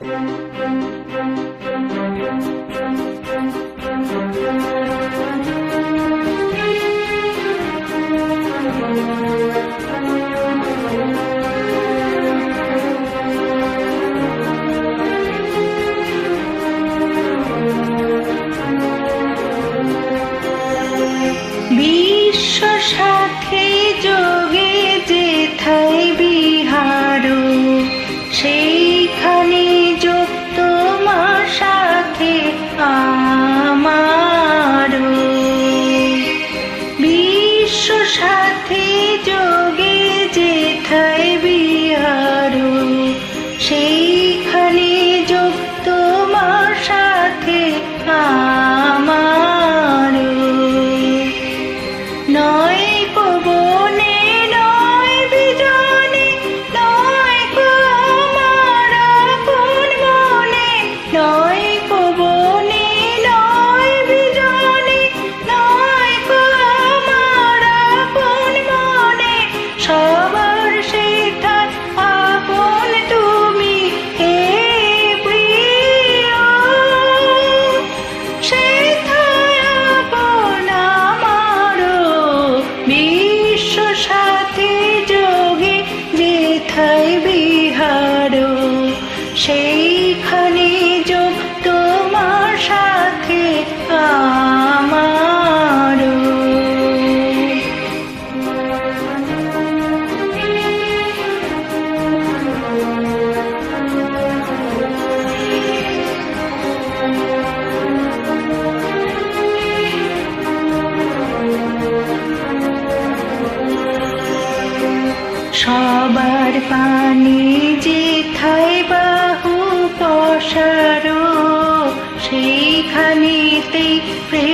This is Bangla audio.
Thank you. সবার সবার পানি যে থাই বাহু পশারো সেইখানেতে প্রেম